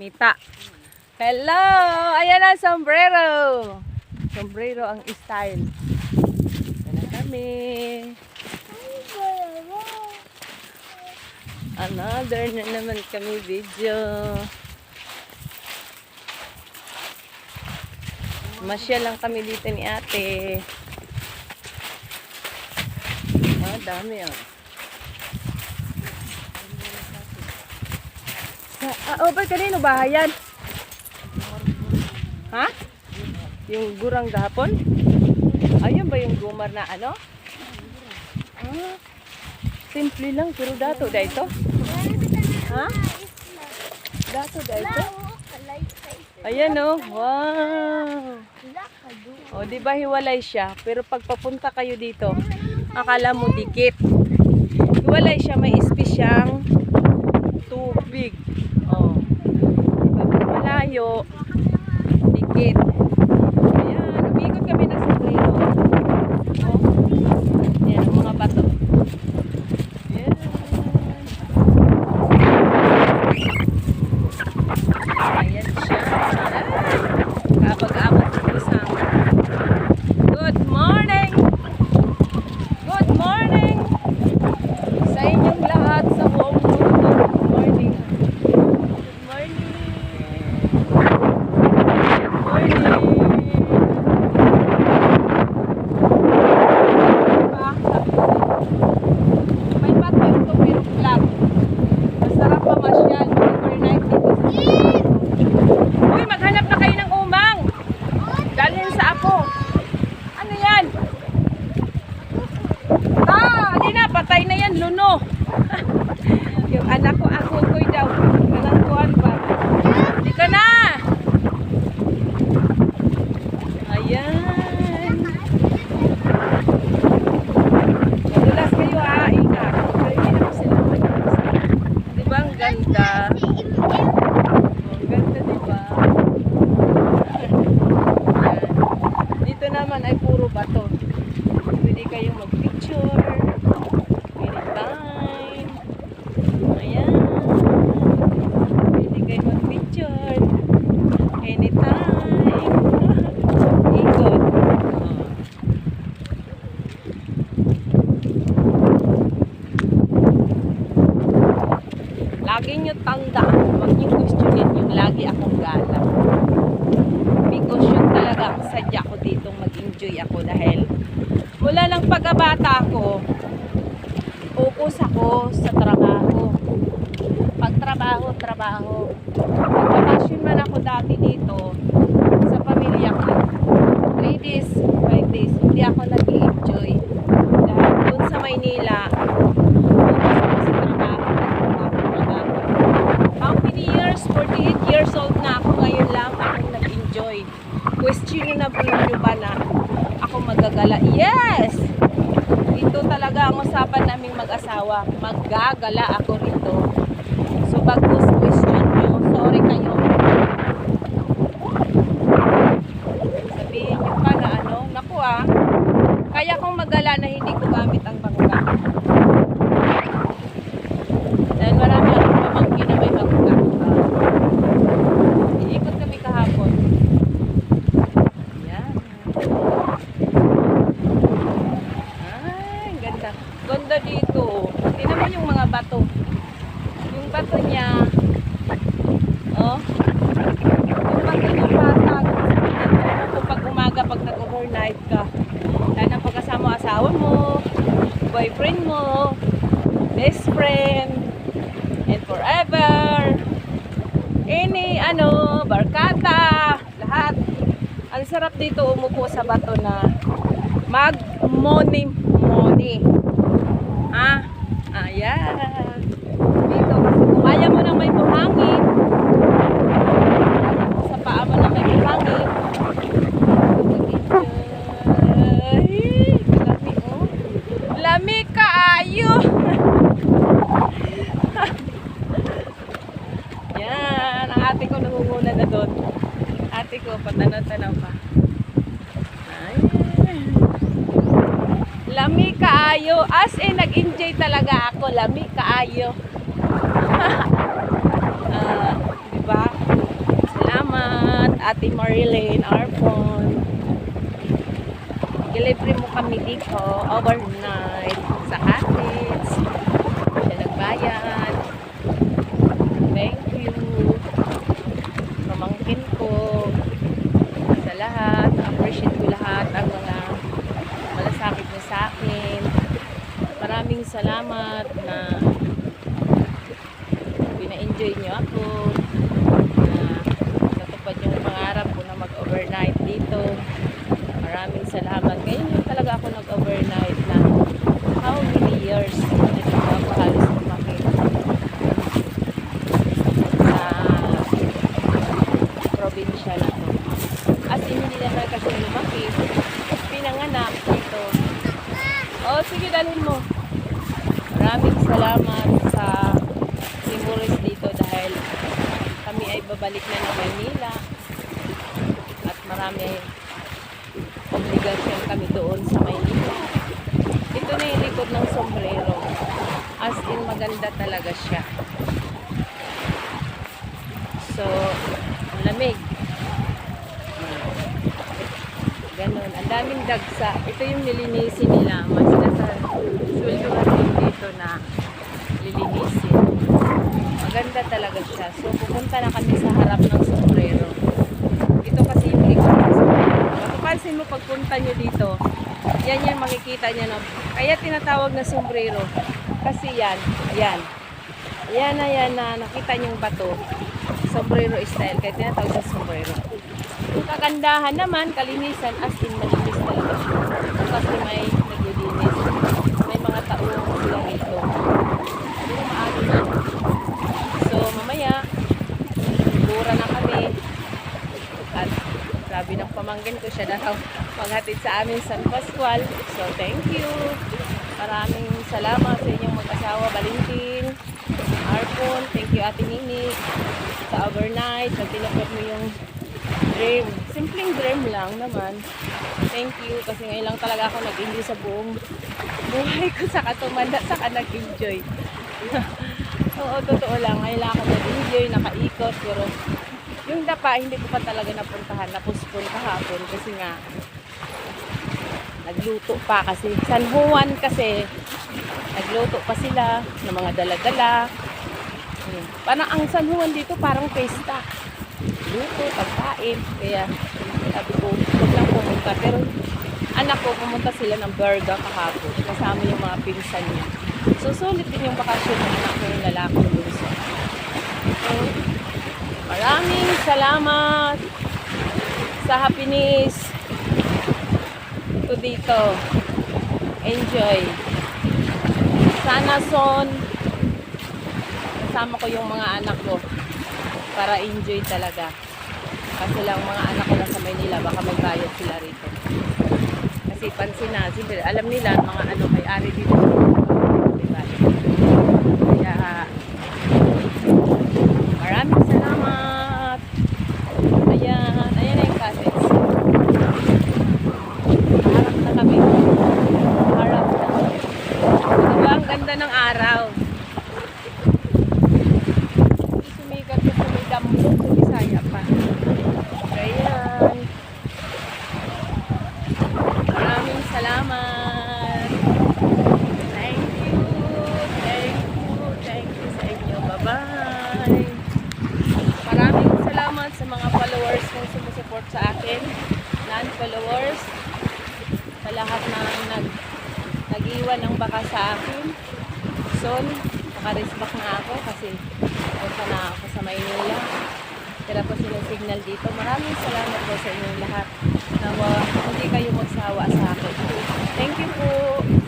Mita. Hello! Ayan ang sombrero. Sombrero ang style. Ayan na kami. Another na naman kami video. Masya lang kami dito ni ate. Ah, dami ah. Ah, oh, ba kanino bahay yan? Ha? Yung gurang gahapon? Ayun ba yung gumar na ano? Ah, simple lang, pero dato da ito. Ha? Dato da ito. Ayan oh, wow. O, di ba hiwalay siya? Pero pag papunta kayo dito, akala mo dikit. Hiwalay siya, may espesyang tubig. Oh. Malayo, dikit. Ayan, umikot kami na sa Reno. Oh. Ayan, mga bato. Ayan. Ayan siya. Kapag-abot ng isang. Good morning! Good morning! Sa inyong lahat sa buong mundo. Good morning. Good morning. Good morning. May bato yung tumiro flat. Masarap pa masyal. Overnight dito sa Uy, maghanap na kayo ng umang. Dalhin sa ako. Ano yan? Ah, hindi na. Patay na yan. Luno. yung anak ko, ako ko'y daw. Kanang kuhan pa. Hindi ka na. Ayan. Madulas kayo ha. Ingat. Pero hindi naman sila madulas. Di ba ang ganda? Ang ganda, di ba? Ayan. Dito naman ay puro bato. Pwede kayong mag-picture. Anytime. Ayan. Pwede kayo mag-picture. Anytime. Ikot. Lagi nyo tandaan, huwag nyo questionin yung lagi akong galang. Because yun talaga ang sadya ko dito mag-enjoy ako dahil mula lang pagkabata ko, focus ako sa trabaho. Pag trabaho. Nagpapasyon man ako dati dito sa pamilya ko. 3 days, 5 days, hindi ako nag-enjoy. Dahil doon sa Maynila, focus ako sa trabaho. How many years? 48 years old na ako. Ngayon lang ako nag-enjoy. Questionable nyo ba na magagala? Yes! Ito talaga ang usapan naming mag-asawa. Maggagala ako rito. So, bagkus question nyo, sorry kayo. Sabihin nyo pa na ano, naku ah, kaya kong magala na hindi ko gamit ang bangka. Dahil marami akong pamangkin na may bangka. Uh, iikot kami kahapon. Yan. Ay, ang ganda. Ganda dito. Tingnan mo yung mga bato. Yung bato niya, oh, yung bato niya patag. Kung pag umaga, pag nag-overnight ka, dahil ang pagkasama mo asawa mo, boyfriend mo, best friend, and forever, any, ano, barkada, lahat. Ang sarap dito umupo sa bato na mag-money-money. Ah, ayan. Dito, kung ayaw mo nang may buhangin, sa paa mo nang may buhangin, ay, lami oh. Lami kaayo. Yan, ang ate ko nangunguna na doon. Ate ko, patanaw-tanaw pa. Lami kaayo. As in, nag-enjoy talaga ako. Lami kaayo. Ah, di ba? Ate Marilyn Arpon. Delivery mo kami dito overnight sa cottage. Siya nagbayad. Thank you. Pamangkin ko. Sa lahat. Appreciate ko lahat ang mga malasakit niyo sa akin. Maraming salamat na pina-enjoy niyo ako. Na natupad yung pangarap ko na mag-overnight dito. Maraming salamat. Ngayon yung talaga ako nag-overnight na how many years dito ako halos lumaki sa probinsya na to. As in, hindi naman kasi lumaki. Pinanganak dito. Oh, sige, dalhin mo. Maraming salamat sa Simuris dito dahil kami ay babalik na ng Maynila at marami obligasyon kami doon sa Maynila. Ito na yung likod ng sombrero. As in, maganda talaga siya. So, lamig. Ganon. Ang daming dagsa. Ito yung nilinisin nila. Mas nasa sweldohan din dito na lilinisin. Maganda talaga siya. So, pupunta na kami sa harap ng sombrero. Ito kasi yung sombrero. Mapapansin mo pagpunta nyo dito, yan yan makikita nyo na. Kaya tinatawag na sombrero. Kasi yan, yan. Yan na yan na nakita nyo yung bato. Sombrero style. Kaya tinatawag sa sombrero. Yung kagandahan naman, kalinisan, as in malinis talaga siya. Kasi may naglilinis. May mga taong sila rito. Pero maaga na. So, mamaya, bura na kami. At grabe ng pamangkin ko siya na maghatid sa amin San Pascual. So, thank you. Maraming salamat sa inyong mag-asawa, Valentin, Arpon. Thank you, Ate Nini. Sa overnight, sa tinapot mo yung dream. Simpleng dream lang naman. Thank you. Kasi ngayon lang talaga ako nag-enjoy sa buong buhay ko sa katumanda. Saka nag-enjoy. Oo, totoo lang. Ngayon lang ako nag-enjoy, nakaikot. Pero yung dapa, hindi ko pa talaga napuntahan. Napuspon kahapon kasi nga nagluto pa kasi. San Juan kasi nagluto pa sila ng mga dala-dala. Hmm. Parang ang San Juan dito parang pesta luto, pagkain. Kaya sabi ko, huwag lang pumunta. Pero anak ko, pumunta sila ng Berga kahapon. Kasama yung mga pinsan niya. So, sulit din yung bakasyon ng anak ko yung lalaki bunso. So, maraming salamat sa happiness to dito. Enjoy. Sana son kasama ko yung mga anak ko para enjoy talaga. Kasi lang mga anak ko lang sa Maynila, baka magbayad sila rito. Kasi pansin na, siyempre, alam nila mga ano may-ari dito. Diba? Kaya, maraming salamat. Ayan, ayan na yung cottage. Harap na kami. Harap na. Diba, ang ganda ng araw. sumikat ko sa may damlong sa Bisaya pa. Ayan. Maraming salamat. Thank you. Thank you. Thank you sa inyo. Bye-bye. Maraming salamat sa mga followers kong sumusupport sa akin. Non-followers. Sa lahat na nag nag-iwan ng baka sa akin. Son, naka-respect na ako kasi punta na ako sa Maynila. Tira po sila signal dito. Maraming salamat po sa inyong lahat nawa hindi kayo magsawa sa akin. Thank you po.